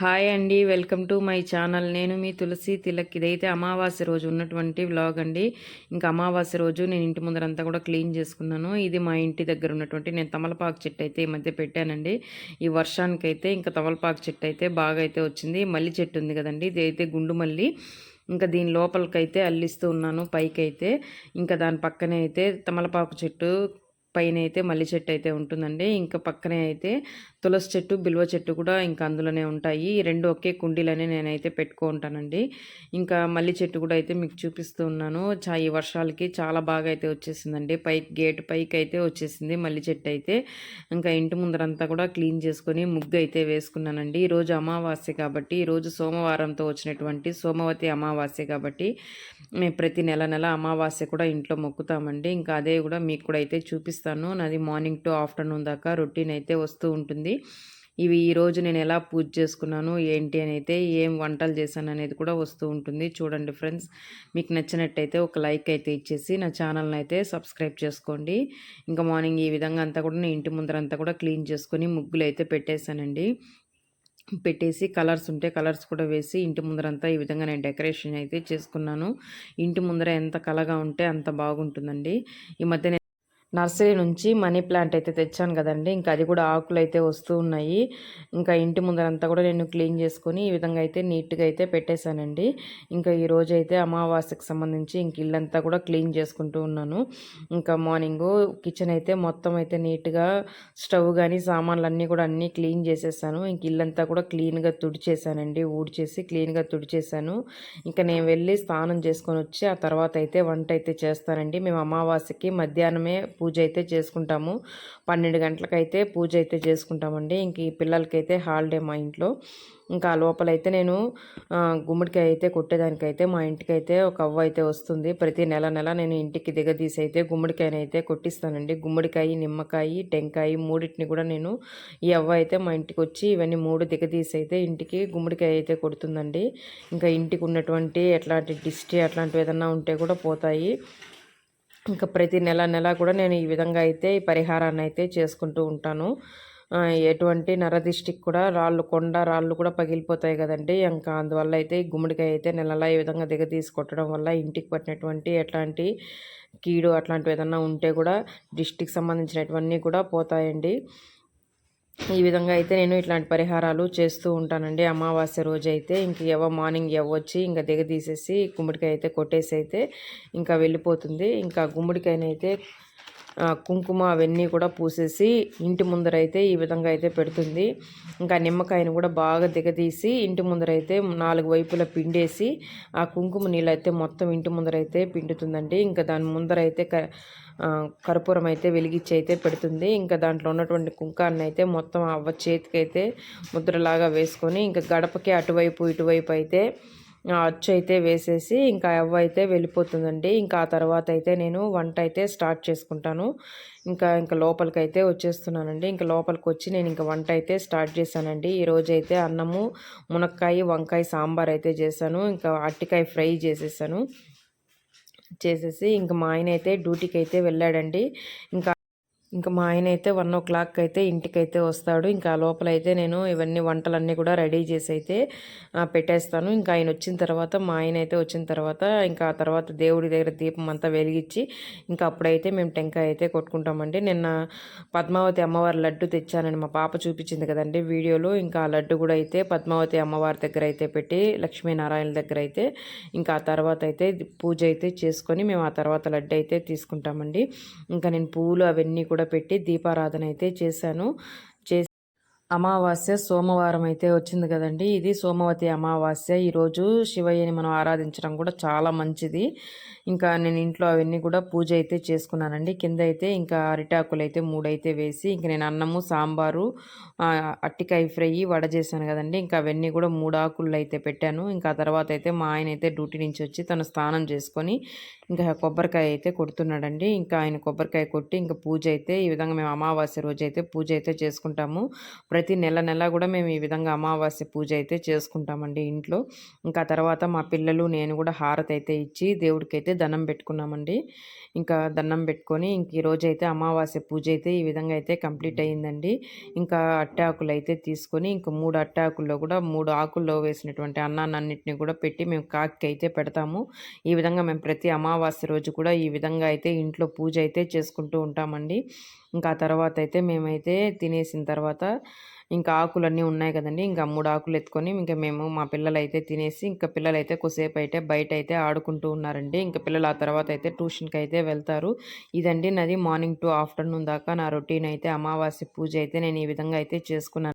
Hi అండి welcome to my channel. నేను మీ తులసి తిలక్. ఇదైతే అమావాస్య రోజు ఉన్నటువంటి వ్లాగ్ అండి. ఇంకా అమావాస్య రోజు నేను ఇంటి ముందరంతా కూడా క్లీన్ చేసుకున్నాను. ఇది మా ఇంటి దగ్గర ఉన్నటువంటి నేను తమలపాకు చెట్టు అయితే ఈ మధ్య పెట్టానండి. ఈ వర్షానికైతే ఇంకా తమలపాకు చెట్టు అయితే బాగా అయితే వచ్చింది. మల్లి చెట్టు ఉంది కదండి ఇది అయితే గుండు మల్లి. ఇంకా దీని లోపలికైతే అల్లిస్తూ ఉన్నాను పైకి అయితే ఇంకా దాని పక్కనే అయితే తమలపాకు చెట్టు పైన అయితే మల్లి చెట్టు అయితే ఉంటుందండి. ఇంకా పక్కనే అయితే తులసి చెట్టు బిల్వ చెట్టు కూడా ఇంకా అందులోనే ఉంటాయి. రెండు ఒకే కుండీలనే నేనైతే పెట్టుకుంటానండి ఇంకా మల్లి చెట్టు కూడా అయితే మీకు చూపిస్తూ ఉన్నాను. చా ఈ వర్షాలకి చాలా బాగా అయితే వచ్చేసిందండి. పై గేట్ పైకి అయితే వచ్చేసింది మల్లి చెట్టు అయితే. ఇంకా ఇంటి ముందరంతా కూడా క్లీన్ చేసుకొని ముగ్గు అయితే వేసుకున్నానండి. ఈరోజు అమావాస్య కాబట్టి ఈరోజు సోమవారంతో వచ్చినటువంటి సోమవతి అమావాస్య కాబట్టి మేము ప్రతి నెల నెల అమావాస్య కూడా ఇంట్లో మొక్కుతామండి. ఇంకా అదే కూడా మీకు కూడా అయితే చూపిస్తాను. నాది మార్నింగ్ టు ఆఫ్టర్నూన్ దాకా రొటీన్ అయితే వస్తూ ఉంటుంది. ఇవి ఈరోజు నేను ఎలా పూజ చేసుకున్నాను ఏంటి అని అయితే ఏం వంటలు చేశాను అనేది కూడా వస్తూ ఉంటుంది. చూడండి ఫ్రెండ్స్ మీకు నచ్చినట్టయితే ఒక లైక్ అయితే ఇచ్చేసి నా ఛానల్ని అయితే సబ్స్క్రైబ్ చేసుకోండి. ఇంకా మార్నింగ్ ఈ విధంగా అంతా కూడా నేను ఇంటి ముందరంతా కూడా క్లీన్ చేసుకొని ముగ్గులు అయితే పెట్టేశానండి. పెట్టేసి కలర్స్ ఉంటే కలర్స్ కూడా వేసి ఇంటి ముందరంతా ఈ విధంగా నేను డెకరేషన్ అయితే చేసుకున్నాను. ఇంటి ముందర ఎంత కలగా ఉంటే అంత బాగుంటుందండి. ఈ మధ్య నర్సరీ నుంచి మనీ ప్లాంట్ అయితే తెచ్చాను కదండి. ఇంకా అది కూడా ఆకులు అయితే వస్తూ ఉన్నాయి. ఇంకా ఇంటి ముందరంతా కూడా నేను క్లీన్ చేసుకొని ఈ విధంగా అయితే నీట్గా అయితే పెట్టేశానండి. ఇంకా ఈ రోజు అయితే అమావాస్యకు సంబంధించి ఇంక ఇల్లంతా కూడా క్లీన్ చేసుకుంటూ ఉన్నాను. ఇంకా మార్నింగ్ కిచెన్ అయితే మొత్తం అయితే నీట్గా స్టవ్ కానీ సామాన్లు అన్నీ కూడా అన్నీ క్లీన్ చేసేసాను. ఇంక ఇల్లంతా కూడా క్లీన్గా తుడిచేసానండి ఊడ్చేసి క్లీన్గా తుడిచేసాను ఇంకా నేను వెళ్ళి స్నానం చేసుకొని వచ్చి ఆ తర్వాత అయితే వంట అయితే చేస్తానండి. మేము అమావాస్యకి మధ్యాహ్నమే పూజ అయితే చేసుకుంటాము. పన్నెండు గంటలకైతే పూజ అయితే చేసుకుంటామండి. ఇంక ఈ పిల్లలకైతే హాలిడే మా ఇంట్లో. ఇంకా లోపలైతే నేను గుమ్మడికాయ అయితే కొట్టేదానికైతే మా ఇంటికైతే ఒక అవ్వ అయితే వస్తుంది. ప్రతి నెల నెల నేను ఇంటికి దిగదీసి అయితే గుమ్మడికాయని అయితే కొట్టిస్తానండి. గుమ్మడికాయ నిమ్మకాయ టెంకాయ మూడింటిని కూడా నేను ఈ అవ్వ అయితే మా ఇంటికి వచ్చి ఇవన్నీ మూడు దిగదీసి అయితే ఇంటికి గుమ్మడికాయ అయితే కొడుతుందండి. ఇంకా ఇంటికి ఉన్నటువంటి ఎట్లాంటి డిస్టి అట్లాంటివి ఏదన్నా ఉంటే కూడా పోతాయి. ఇంకా ప్రతి నెల నెల కూడా నేను ఈ విధంగా అయితే ఈ పరిహారాన్ని అయితే చేసుకుంటూ ఉంటాను. ఎటువంటి నరదిష్టికి కూడా రాళ్ళు కొండ రాళ్ళు కూడా పగిలిపోతాయి కదండి. ఇంకా అందువల్ల అయితే గుమ్మడికాయ అయితే నెలలా ఈ విధంగా దిగ తీసుకొట్టడం వల్ల ఇంటికి పట్టినటువంటి ఎట్లాంటి కీడు అట్లాంటివి ఏదన్నా ఉంటే కూడా డిస్టిక్ సంబంధించినటువన్నీ కూడా పోతాయండి. ఈ విధంగా అయితే నేను ఇట్లాంటి పరిహారాలు చేస్తూ ఉంటానండి. అమావాస్య రోజు అయితే ఇంక ఎవ మార్నింగ్ ఎవ్వొచ్చి ఇంకా దిగ తీసేసి గుమ్మడికాయ అయితే కొట్టేసి అయితే ఇంకా వెళ్ళిపోతుంది. ఇంకా గుమ్మడికాయనైతే కుంకుమ అవన్నీ కూడా పూసేసి ఇంటి ముందరైతే ఈ విధంగా అయితే పెడుతుంది. ఇంకా నిమ్మకాయను కూడా బాగా దిగదీసి ఇంటి ముందరైతే నాలుగు వైపులా పిండేసి ఆ కుంకుమ నీళ్ళు అయితే మొత్తం ఇంటి ముందరైతే పిండుతుందండి. ఇంకా దాని ముందరైతే కర్పూరం అయితే వెలిగించి అయితే పెడుతుంది. ఇంకా దాంట్లో ఉన్నటువంటి కుంకాన్ని అయితే మొత్తం అవ్వ చేతికైతే ముద్రలాగా వేసుకొని ఇంకా గడపకి అటువైపు ఇటువైపు అయితే అచ్చు అయితే వేసేసి ఇంకా ఎవ్వ అయితే వెళ్ళిపోతుందండి. ఇంకా ఆ తర్వాత అయితే నేను వంట అయితే స్టార్ట్ చేసుకుంటాను. ఇంకా ఇంకా లోపలికి అయితే వచ్చేస్తున్నానండి. ఇంకా లోపలికి వచ్చి నేను ఇంకా వంట అయితే స్టార్ట్ చేశానండి. ఈరోజు అయితే అన్నము మునక్కాయ వంకాయ సాంబార్ అయితే చేశాను. ఇంకా అట్టికాయ ఫ్రై చేసేసాను. చేసేసి ఇంకా మా ఆయన అయితే డ్యూటీకి అయితే వెళ్ళాడండి. ఇంకా ఇంకా మా ఆయన అయితే వన్ ఓ క్లాక్ అయితే ఇంటికైతే వస్తాడు. ఇంకా లోపల అయితే నేను ఇవన్నీ వంటలన్నీ కూడా రెడీ చేసి అయితే పెట్టేస్తాను. ఇంకా ఆయన వచ్చిన తర్వాత మా ఆయన అయితే వచ్చిన తర్వాత ఇంకా ఆ తర్వాత దేవుడి దగ్గర దీపం అంతా వెలిగించి ఇంకా అప్పుడైతే మేము టెంకాయ అయితే కొట్టుకుంటామండి. నిన్న పద్మావతి అమ్మవారి లడ్డు తెచ్చానని మా పాప చూపించింది కదండి వీడియోలో. ఇంకా ఆ లడ్డు కూడా అయితే పద్మావతి అమ్మవారి దగ్గర అయితే పెట్టి లక్ష్మీనారాయణ దగ్గర అయితే ఇంకా ఆ తర్వాత అయితే పూజ అయితే చేసుకొని మేము ఆ తర్వాత లడ్డు అయితే తీసుకుంటామండి. ఇంకా నేను పూలు అవన్నీ కూడా కూడా పెట్టి దీపారాధన అయితే చేశాను. చేసి అమావాస్య సోమవారం అయితే వచ్చింది కదండి. ఇది సోమవతి అమావాస్య. ఈరోజు శివయ్యని మనం ఆరాధించడం కూడా చాలా మంచిది. ఇంకా నేను ఇంట్లో అవన్నీ కూడా పూజ అయితే చేసుకున్నానండి. కింద అయితే ఇంకా అరిటాకులు అయితే మూడైతే వేసి ఇంక నేను అన్నము సాంబారు అట్టికాయ ఫ్రై వడ చేశాను కదండి. ఇంకా అవన్నీ కూడా మూడు ఆకులు అయితే పెట్టాను. ఇంకా తర్వాత అయితే మా ఆయన అయితే డ్యూటీ నుంచి వచ్చి తను స్నానం చేసుకొని ఇంకా కొబ్బరికాయ అయితే కొడుతున్నాడండి. ఇంకా ఆయన కొబ్బరికాయ కొట్టి ఇంకా పూజ అయితే ఈ విధంగా మేము అమావాస్య రోజు అయితే పూజ అయితే చేసుకుంటాము. ప్రతి నెల నెల కూడా మేము ఈ విధంగా అమావాస్య పూజ అయితే చేసుకుంటామండి ఇంట్లో. ఇంకా తర్వాత మా పిల్లలు నేను కూడా హారతి అయితే ఇచ్చి దేవుడికి అయితే దండం పెట్టుకున్నామండి. ఇంకా దండం పెట్టుకొని ఇంక ఈరోజు అయితే అమావాస్య పూజ అయితే ఈ విధంగా అయితే కంప్లీట్ అయ్యిందండి ఇంకా అట్టాకులు అయితే తీసుకొని ఇంకా మూడు అట్టాకుల్లో కూడా మూడు ఆకుల్లో వేసినటువంటి అన్నాన్ని అన్నింటినీ కూడా పెట్టి మేము కాకి అయితే పెడతాము. ఈ విధంగా మేము ప్రతి అమావాస్య రోజు కూడా ఈ విధంగా అయితే ఇంట్లో పూజ అయితే చేసుకుంటూ ఉంటామండి. ఇంకా తర్వాత అయితే మేమైతే తినేసిన తర్వాత ఇంకా ఆకులన్నీ ఉన్నాయి కదండి. ఇంకా మూడు ఆకులు ఎత్తుకొని ఇంకా మేము మా పిల్లలు అయితే తినేసి ఇంకా పిల్లలు అయితే కొసేపు అయితే బయట అయితే ఆడుకుంటూ ఉన్నారండి. ఇంకా పిల్లలు ఆ తర్వాత అయితే ట్యూషన్కి అయితే వెళ్తారు. ఇదండి నాది మార్నింగ్ టు ఆఫ్టర్నూన్ దాకా నా రొటీన్ అయితే అమావాస్య పూజ అయితే నేను ఈ విధంగా అయితే చేసుకున్నాను.